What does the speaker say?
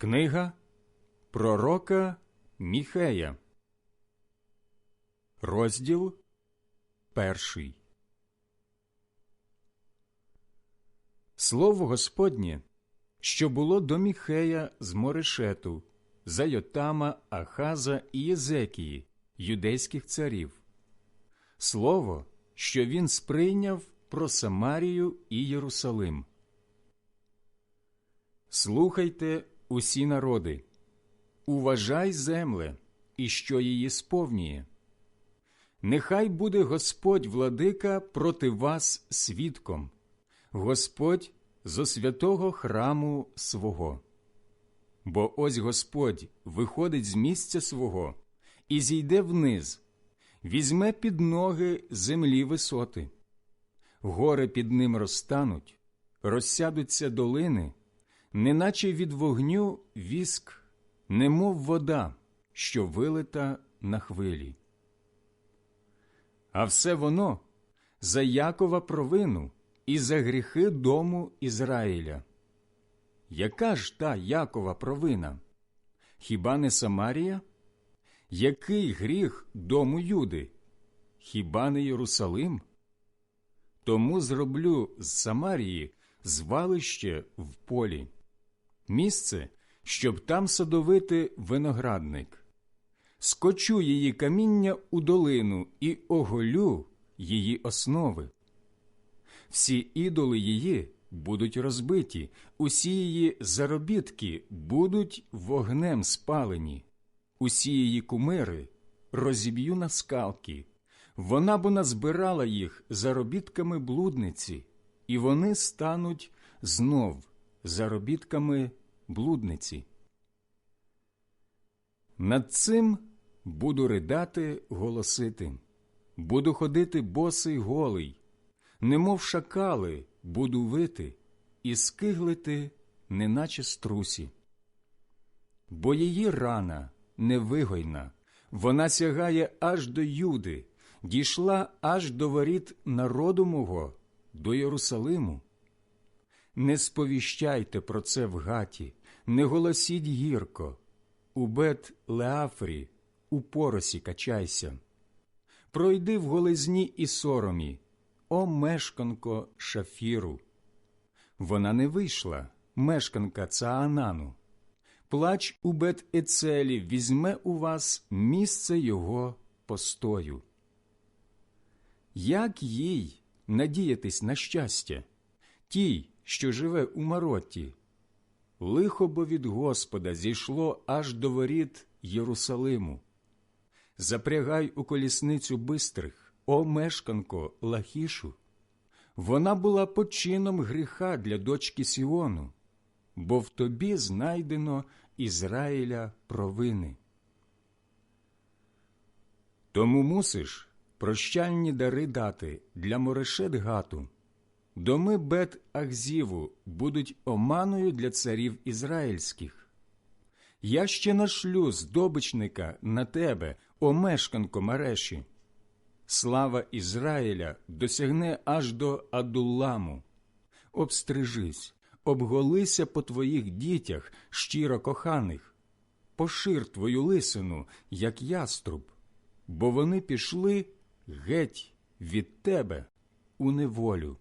Книга Пророка Міхея, розділ перший. Слово Господнє, що було до Міхея з Морешету, за Йотама, Ахаза і Єзекії, юдейських царів, слово, що він сприйняв про Самарію і Єрусалим. Слухайте усі народи, уважай земле, і що її сповнює. Нехай буде Господь владика проти вас свідком, Господь зо святого храму свого. Бо ось Господь виходить з місця свого і зійде вниз, візьме під ноги землі висоти, гори під ним розтануть, розсядуться долини неначе від вогню віск, немов вода, що вилита на хвилі. А все воно за Якова провину і за гріхи дому Ізраїля. Яка ж та Якова провина? Хіба не Самарія? Який гріх дому Юди? Хіба не Єрусалим? Тому зроблю з Самарії звалище в полі місце, щоб там садовити виноградник, скочу її каміння у долину і оголю її основи. Всі ідоли її будуть розбиті, усі її заробітки будуть вогнем спалені, усі її кумири розіб'ю на скалки. Вона бо назбирала їх заробітками блудниці, і вони стануть знов заробітками блудниці. Над цим буду ридати голосити, буду ходити босий голий, немов шакали буду вити і скиглити, неначе струсі. Бо її рана невигойна, вона сягає аж до Юди, дійшла аж до воріт народу мого, до Єрусалиму. Не сповіщайте про це в гаті, не голосіть гірко, у бет Леафрі, у поросі качайся. Пройди в голизні і соромі, о мешканко шафіру. Вона не вийшла, мешканка Цаанану. Плач у бет Ецелі візьме у вас місце його постою. Як їй надіятись на щастя, тій, що живе у Маротті, лихо бо від Господа зійшло аж до воріт Єрусалиму. Запрягай у колісницю бистрих, о мешканко Лахішу. Вона була почином гріха для дочки Сіону, бо в тобі знайдено Ізраїля провини. Тому мусиш прощальні дари дати для морешет гату. Доми бет Ахзіву будуть оманою для царів ізраїльських. Я ще нашлю здобичника на тебе, о мешканко Мареші. Слава Ізраїля досягне аж до Адулламу. Обстрижись, обголися по твоїх дітях, щиро коханих, пошир твою лисину, як яструб, бо вони пішли геть від тебе у неволю.